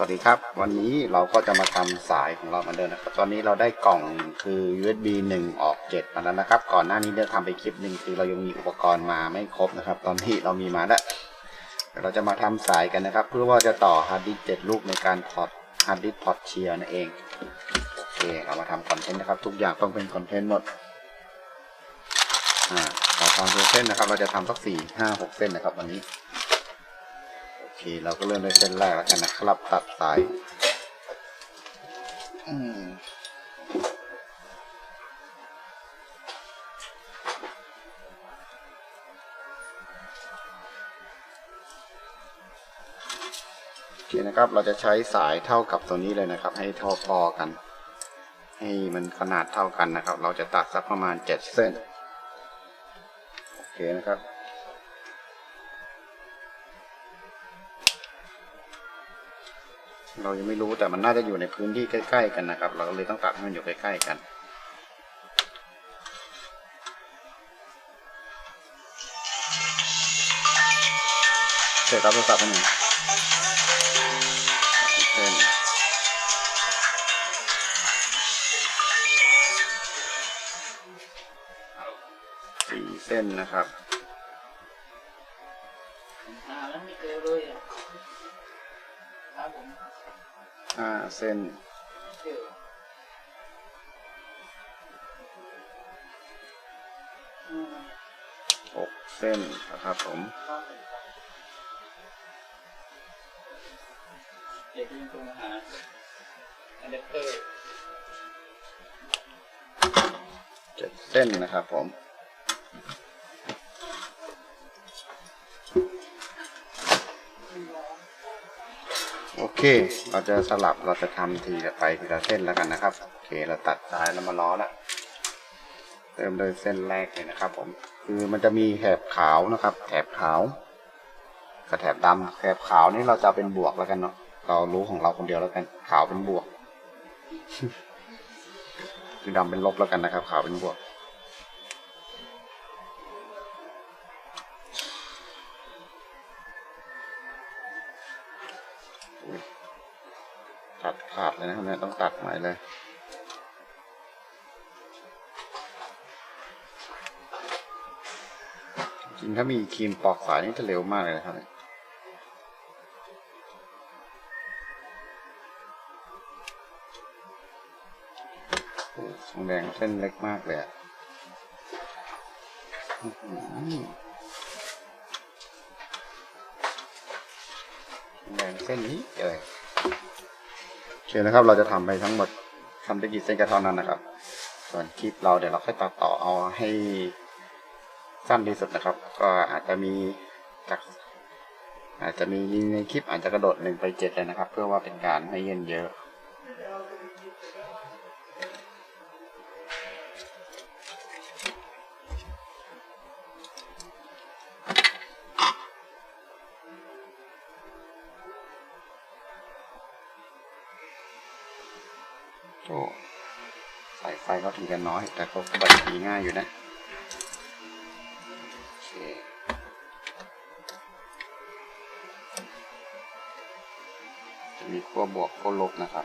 วัสดีครับ วันนี้เราก็จะมาทำสายของเราเหมือนเดิมนะครับ ตอนนี้เราได้กล่องคือ USB 1 ออก 7 มาแล้วนะครับ ก่อนหน้านี้เราทำไปคลิปหนึ่งคือเรายังมีอุปกรณ์มาไม่ครบนะครับ ตอนนี้เรามีมาแล้วเราจะมาทำสายกันนะครับ เพื่อว่าจะต่อฮาร์ดดิสก์7ลูกในการพอร์ตฮาร์ดดิสก์พอร์ตเชียร์นั่นเอง โอเค เรามาทำคอนเทนต์นะครับ ทุกอย่างต้องเป็นคอนเทนต์หมด อ่าเราทำตัวเส้นนะครับ เราจะทำสักสี่ห้าหกเส้นนะครับ วันนี้ เค เราก็เริ่มด้วยเส้นแรกแล้วกันนะครับ ตัดสายโอเคนะครับ เราจะใช้สายเท่ากับตัวนี้เลยนะครับ ให้เท่าพอกัน ให้มันขนาดเท่ากันนะครับ เราจะตัดสักประมาณเจ็ดเส้น โอเคนะครับ เรายังไม่รู้แต่มันน่าจะอยู่ในพื้นที่ใกล้ ๆ กันนะครับ เราก็เลยต้องตัดให้มันอยู่ใกล้ ๆ กันเสร็จรับโทรศัพท์หนึ่งเส้นสี่เส้นนะครับหาแล้วม่เจอเลยอะ ห้าเส้นหกเส้นนะครับผม เด็กยังตรงหาอะแดปเตอร์เจ็ดเส้นนะครับผม โอเค เราจะสลับเราจะทำทีละไปทีละเส้นแล้วกันนะครับ โอเค เราตัดสายแล้วมาล้อละเริ่มโดยเส้นแรกเลยนะครับ ผม คือมันจะมีแถบขาวนะครับ แถบขาวกับแถบดำแถบขาวนี่เราจะเอาเป็นบวกแล้วกันเนาะ เรารู้ของเราคนเดียวแล้วกัน ขาวเป็นบวก คือดำเป็นลบแล้วกันนะครับ ขาวเป็นบวก เลยนะครับเนี่ยต้องตัดใหม่เลยจริงถ้ามีครีมปอกสายนี่จะเร็วมากเลยนะครับเนี่ยโอ้ทองแดงเส้นเล็กมากเลยอะแดงเส้นนี้เลย เคนะครับ เราจะทำไปทั้งหมดทำได้กี่เส้นก็เท่านั้นนะครับ ส่วนคลิปเราเดี๋ยวเราค่อยตัดต่อเอาให้สั้นที่สุดนะครับ ก็อาจจะมีจากอาจจะมีในคลิปอาจจะกระโดดหนึ่งไปเจ็ดเลยนะครับ เพื่อว่าเป็นการไม่เย็นเยอะายไฟก็ถึงกันน้อย แต่ก็บัดทีง่ายอยู่นะโอเคจะมีขั้วบวกขั้วลบนะครับ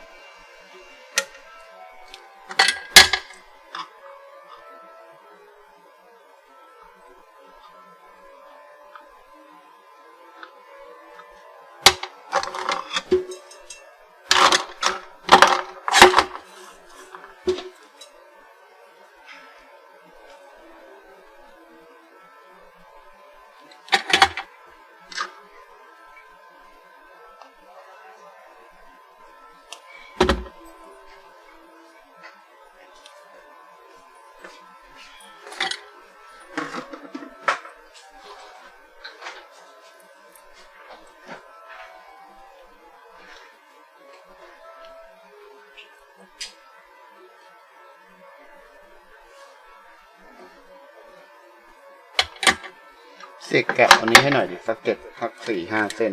เสกแกะอันนี้ให้หน่อยดิสักเจ็ดสักสี่ห้าเส้น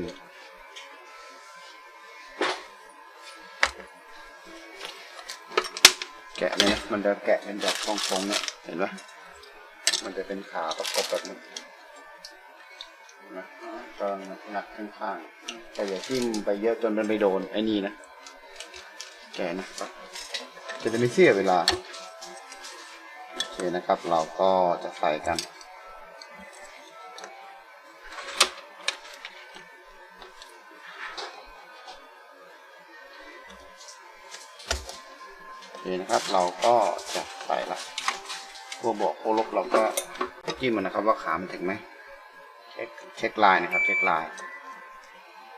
แกะเลยนะมันจะแกะเป็นแบบฟองๆเนี่ยเห็นปะมันจะเป็นขาประกบแบบนี้นะก็หนักข้างๆแต่อย่าทิ่มไปเยอะจนมันไปโดนไอ้นี่นะแกะนะครับจะได้ไม่เสียเวลาโอเคนะครับ เราก็จะใส่กัน เคนะครับ เราก็จะใส่ละพวกบอกพวกลบเราก็จิ้มมันนะครับว่าขามันถึงไหมเช็คเช็คลายนะครับ เช็คลาย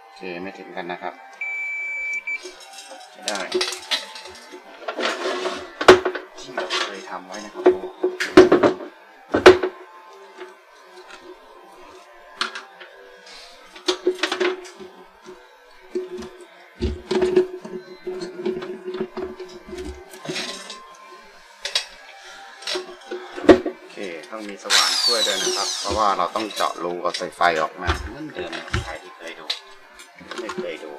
โอเคไม่ถึงกันนะครับได้ที่เราเคยทำไว้นะครับ เพราะว่าเราต้องเจาะรูกับสายไฟออกมาเหมือนเดิมใครที่เคยดู ไม่เคยดู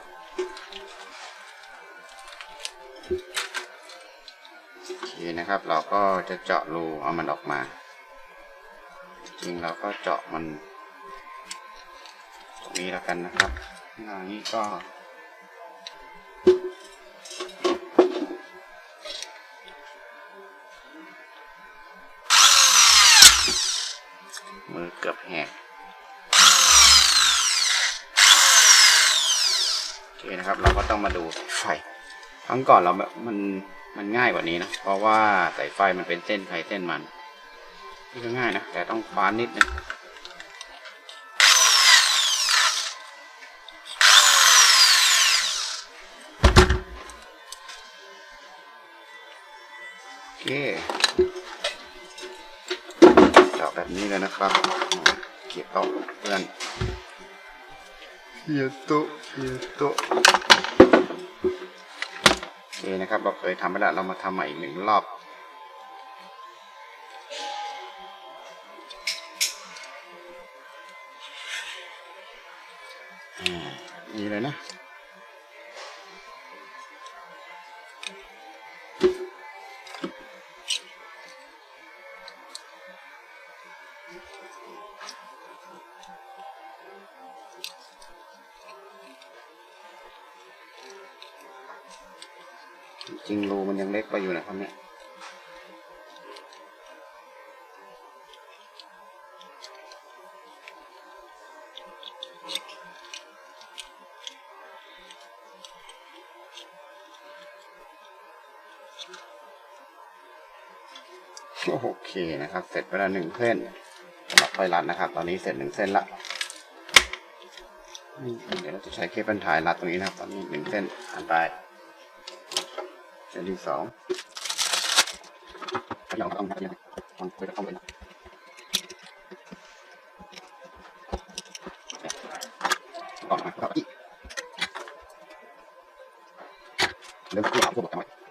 โอเคนะครับ เราก็จะเจาะรูเอามันออกมา จริงเราก็เจาะมัน ตรงนี้แล้วกันนะครับหน้านี้ก็ กือบแหกโอเคนะครับ เราก็ต้องมาดูสายไฟครั้งก่อนเราแบบมันมันง่ายกว่านี้นะ เพราะว่าสายไฟมันเป็นเส้นใครเส้นมัน นี่ก็ง่ายนะ แต่ต้องคว้านนิดนึงโอเค แบบนี้เลยนะครับ เก็บเอาเพื่อนเฮียโตเฮียโตโอเคนะครับ เราเคยทำไปแล้วเรามาทำใหม่อีกหนึ่งรอบ จริงรูมันยังเล็กไปอยู่นะครับเนี่ยโอเคนะครับ เสร็จไปแล้วหนึ่งเส้นสำหรับ ไฟรัดนะครับ ตอนนี้เสร็จหนึ่งเส้นละอืมเดี๋ยวเราจะใช้เคเบิลถ่ายรัดตรงนี้นะครับ ตอนนี้หนึ่งเส้นอันไปเส้นที่สองเราต้องการต้องคุยกับเขาเลยนะก่อนนะครับอีกเริ่มที่หาผู้บอกกันไว้อ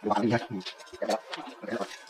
กันดูอันนี้นะเ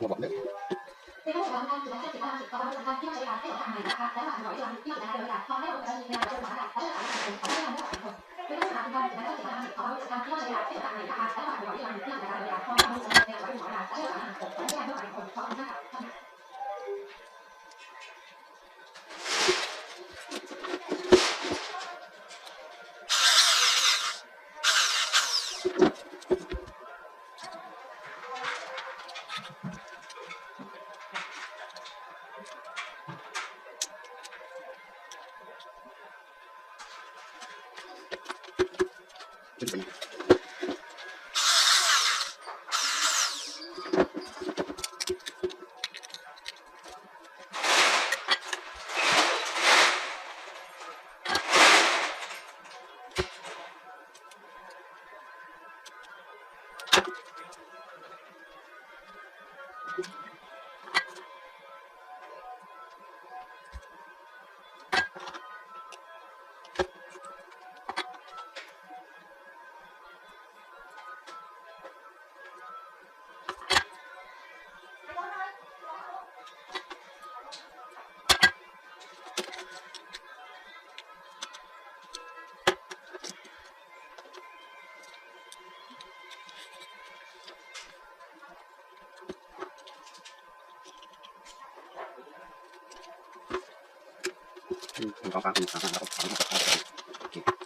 một bọn đấy 嗯，很告方很你谈，然后谈那个，谈一下，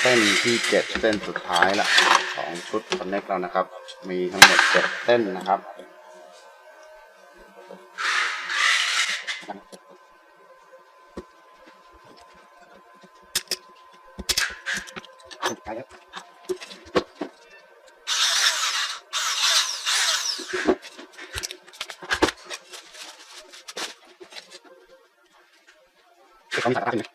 เส้นที่เจ็ดเส้นสุดท้ายละของชุดคอนเน็กเรานะครับ มีทั้งหมดเจ็ดเส้นนะครับไปครับจะต้องตัดขึ้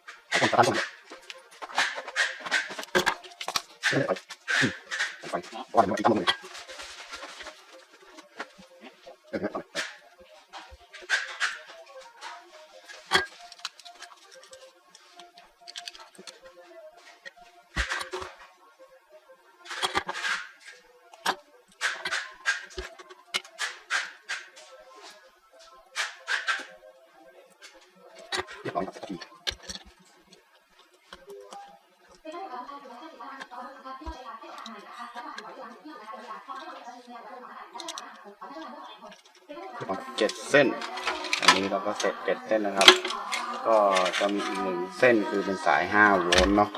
เจ็ดเส้น อันนี้เราก็เสร็จเจ็ดเส้นนะครับ ก็จะมีอีกหนึ่งเส้นคือเป็นสายห้าโวลต์เนาะ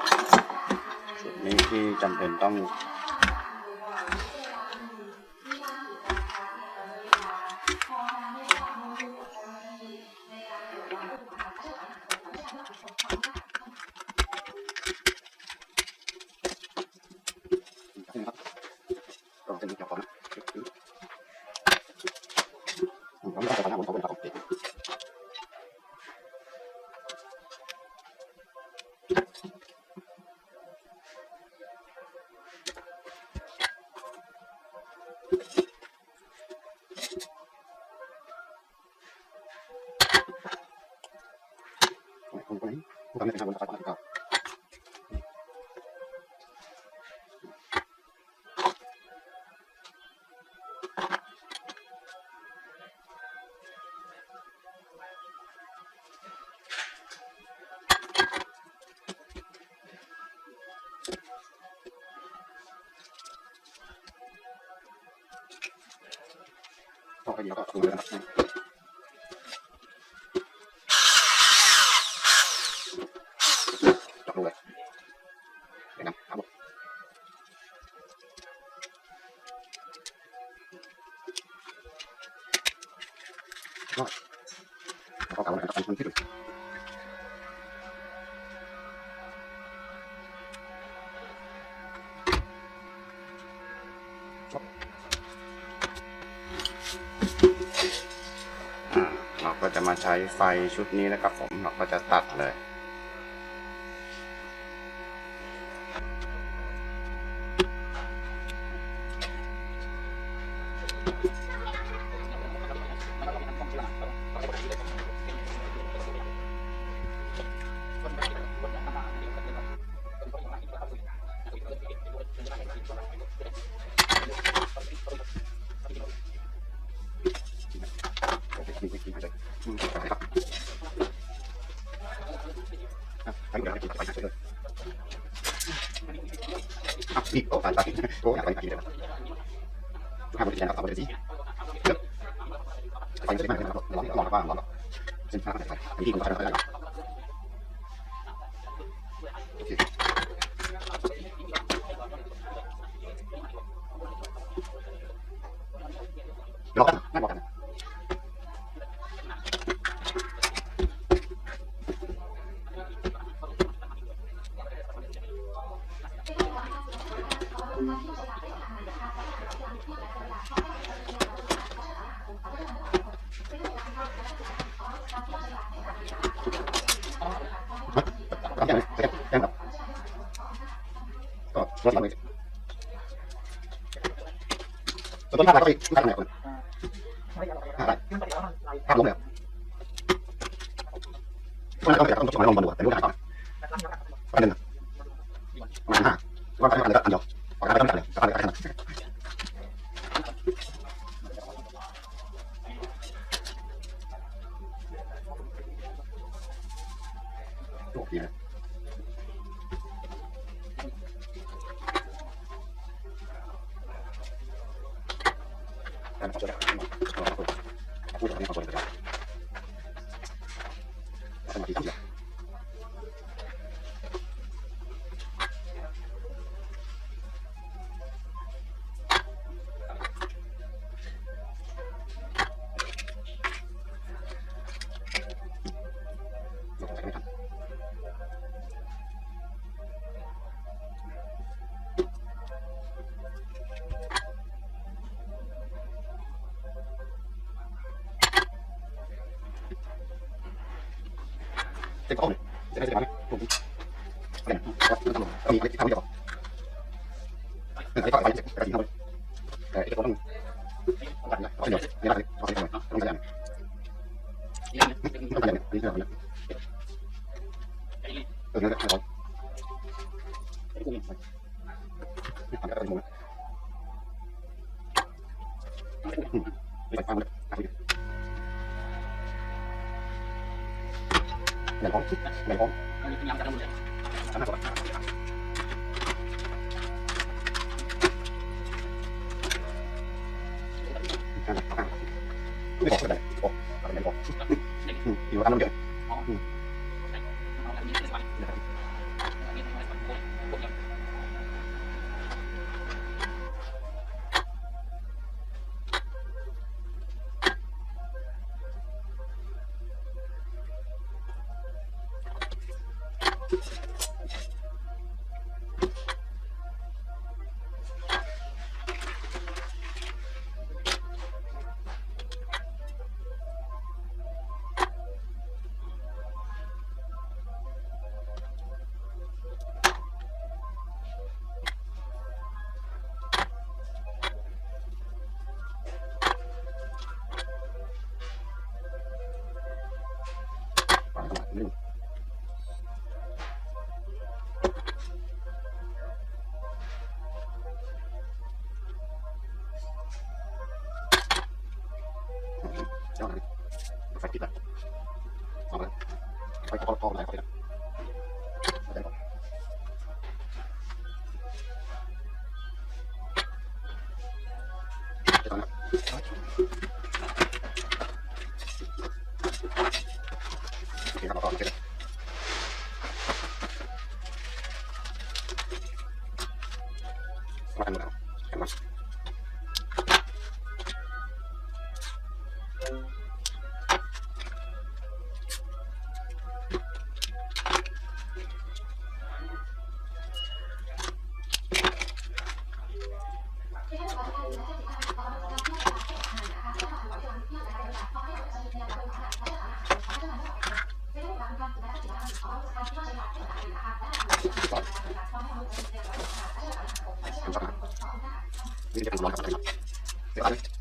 จุดนี้ที่จำเป็นต้อง คนคนนี้ผู้ทำใเราก็จะมาใช้ไฟชุดนี้นะครับผมเราก็จะตัดเลย ไปเยอะมากเลยนะครับร้อนร้อนบ้างร้อนเส้นทางไหนไรที่คนก็ได้โอ ประมาณห้าว่าประมาณอันเดียว เจ็บข้อเลยจะได้เจ็บไหมผมประเด็นว่าต้องลงต้องมีอะไรที่ทำเดียวเออไอ้ข้ออะไรเจ็บกระดิ่งเข้าไปแต่ไอ้ตัวต้องตัดนะเอาเดียวไม่ได้เอาไปทำไมต้องขยันต้องขยันนี่คืออะไรเออนั่นแหละเรา เนี่จ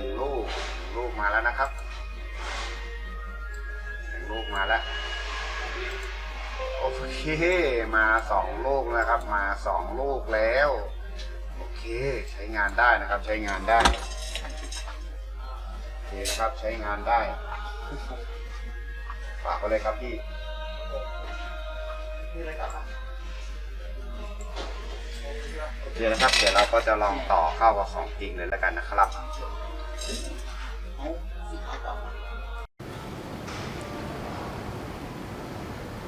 หนึ่งลูกหนึ่งลูกมาแล้วนะครับหนึ่งลูกมาแล้วโอเคมาสองลูกนะครับ มาสองลูกแล้วโอเคใช้งานได้นะครับใช้งานได้โอเคนะครับใช้งานได้ฝากไปเลยครับพี่โอเคนะครับ เดี๋ยวเราก็จะลองต่อเข้ากับของจริงเลยแล้วกันนะครับ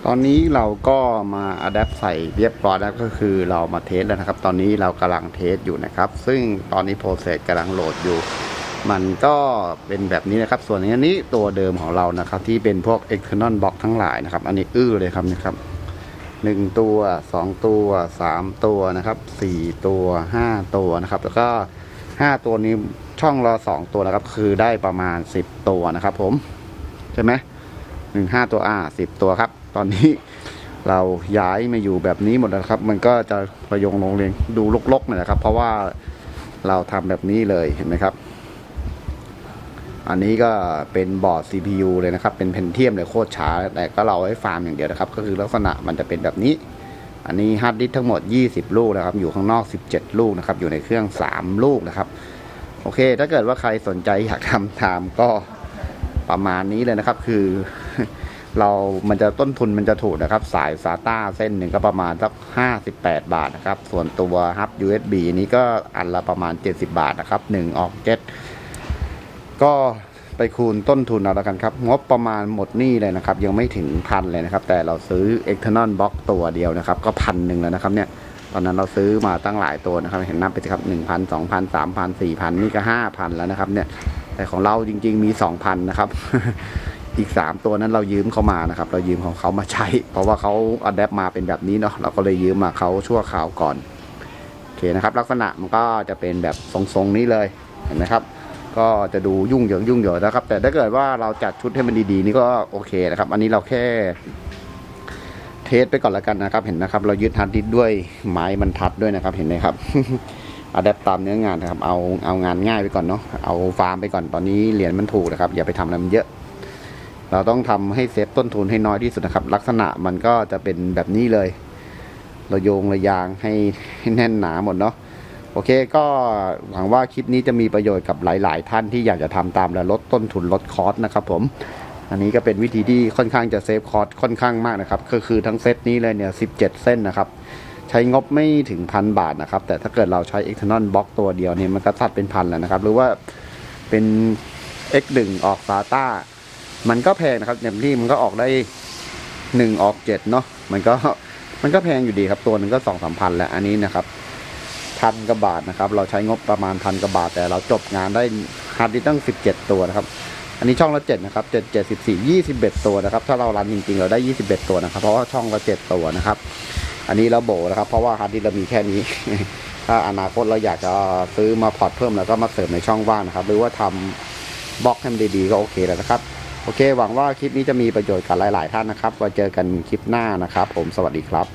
ตอนนี้เราก็มาอัดแอปใส่เรียบร้อยแล้วก็คือเรามาเทสแล้วนะครับ ตอนนี้เรากำลังเทสอยู่นะครับ ซึ่งตอนนี้โปรเซสกำลังโหลดอยู่ มันก็เป็นแบบนี้นะครับ ส่วนอันนี้ตัวเดิมของเรานะครับ ที่เป็นพวก external box ทั้งหลายนะครับ อันนี้อื้อเลยครับนะครับหนึ่งตัวสองตัวสามตัวนะครับสี่ตัวห้าตัวนะครับ แล้วก็ห้าตัวนี้ช่องละสองตัวนะครับ คือได้ประมาณสิบตัวนะครับ ผมใช่ไหมหนึ่งห้าตัวอ่าสิบตัวครับ ตอนนี้เราย้ายมาอยู่แบบนี้หมดแล้วครับ มันก็จะประยงลงเรียงดูลกๆหน่อยนะครับ เพราะว่าเราทำแบบนี้เลยเห็นไหมครับ อันนี้ก็เป็นบอร์ด CPU เลยนะครับ เป็นเพนเทียมเลยโคตรช้า แต่ก็เราไว้ฟาร์มอย่างเดียวนะครับ ก็คือลักษณะมันจะเป็นแบบนี้ อันนี้ฮาร์ดดิสทั้งหมด 20 ลูกนะครับ อยู่ข้างนอก 17 ลูกนะครับ อยู่ในเครื่อง 3 ลูกนะครับ โอเค ถ้าเกิดว่าใครสนใจอยากทำตามก็ประมาณนี้เลยนะครับ คือ เรา มันจะต้นทุนมันจะถูกนะครับ สาย SATA เส้นหนึ่งก็ประมาณสัก58 บาทนะครับ ส่วนตัวฮับ USB นี้ก็อันละประมาณ 70 บาทนะครับ1ออกเจ็ตก็ไปคูณต้นทุนเอาแล้วกันครับ งบประมาณหมดนี้เลยนะครับ ยังไม่ถึงพันเลยนะครับ แต่เราซื้อ external box ตัวเดียวนะครับ ก็พันหนึ่งแล้วนะครับเนี่ย ตอนนั้นเราซื้อมาตั้งหลายตัวนะครับ เห็นนับไปสิครับหนึ่งพันสองพันสามพันสี่พันนี่ก็ห้าพันแล้วนะครับ เนี่ย แต่ของเราจริง ๆ มีสองพันนะครับ อีกสามตัวนั้นเรายืมเขามานะครับ เรายืมของเขามาใช้ เพราะว่าเขาอัดแอปมาเป็นแบบนี้เนาะเราก็เลยยืมมาเขาชั่วคราวก่อนโอเคนะครับ ลักษณะมันก็จะเป็นแบบทรงๆนี้เลยเห็นไหมครับก็จะดูยุ่งเหยิงยุ่งเหยิงนะครับ แต่ถ้าเกิดว่าเราจัดชุดให้มันดีๆ นี่ก็โอเคนะครับ อันนี้เราแค่ ทสไปก่อนแล้วกันนะครับเห็นนะครับ เรายึดฮาร์ดดิสด้วยไม้บรรทัดด้วยนะครับเห็นไหมครับอะแดปตามเนื้องานนะครับเอาเอางานง่ายไปก่อนเนาะเอาฟาร์มไปก่อนตอนนี้เหรียญมันถูกนะครับ อย่าไปทำอะไรมันเยอะ เราต้องทำให้เซฟต้นทุนให้น้อยที่สุดนะครับ ลักษณะมันก็จะเป็นแบบนี้เลยเราโยงระยางให้ให้แน่นหนาหมดเนาะโอเคก็หวังว่าคลิปนี้จะมีประโยชน์กับหลาย ๆ ท่านที่อยากจะทำตามและลดต้นทุนลดคอสนะครับผม อันนี้ก็เป็นวิธีที่ค่อนข้างจะเซฟคอร์สค่อนข้างมากนะครับ ก็คือทั้งเซตนี้เลยเนี่ย17เส้นนะครับ ใช้งบไม่ถึงพันบาทนะครับ แต่ถ้าเกิดเราใช้ external box ตัวเดียวเนี่ยมันก็สัดเป็นพันแล้วนะครับ หรือว่าเป็น X1 ออก SATA มันก็แพงนะครับอย่างที่มันก็ออกได้ 1 ออก7เนาะมันก็มันก็แพงอยู่ดีครับตัวหนึ่งก็สองสามพันแล้วอันนี้นะครับพันกว่าบาทนะครับ เราใช้งบประมาณพันกว่าบาท แต่เราจบงานได้ฮาร์ดดิสก์ตั้ง17ตัวนะครับ อันนี้ช่องละ7นะครับ7 7 14 21ตัวนะครับ ถ้าเรารันจริงๆ เราได้21ตัวนะครับ เพราะว่าช่องละ7ตัวนะครับ อันนี้เราโบนะครับ เพราะว่าฮาร์ดดิสเรามีแค่นี้ ถ้าอนาคตเราอยากจะซื้อมาพอร์ตเพิ่มแล้วก็มาเสริมในช่องว่างนะครับ หรือว่าทำบล็อกให้มันดีๆก็โอเคแล้วนะครับ โอเค หวังว่าคลิปนี้จะมีประโยชน์กับหลาย ๆ ท่านนะครับไว้เจอกันคลิปหน้านะครับ ผมสวัสดีครับ